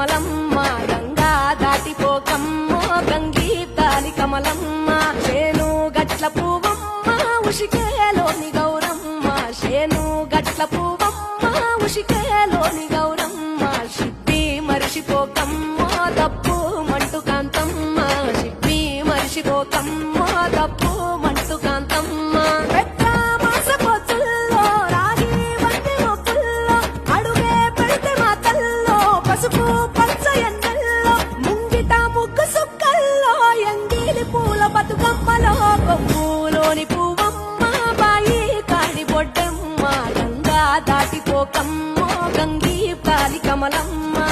కమలమ్మ గంగా దాటిపోకమ్మ గంగీతాని కమలమ్మ శేను గట్ల పువ్వమ్మ ఉషికేలోని గౌరమ్మ శేను గట్ల పువ్వమ్మ ఉషికేలోని గౌరమ్మ షిప్పి మరిషిపోకమ్మ తప్పు మంటు కాంతమ్మ షిప్పి మరిషిపోకమ్మ దాటిపోకమ్మో గంగీ పాలి కమలమ్మా.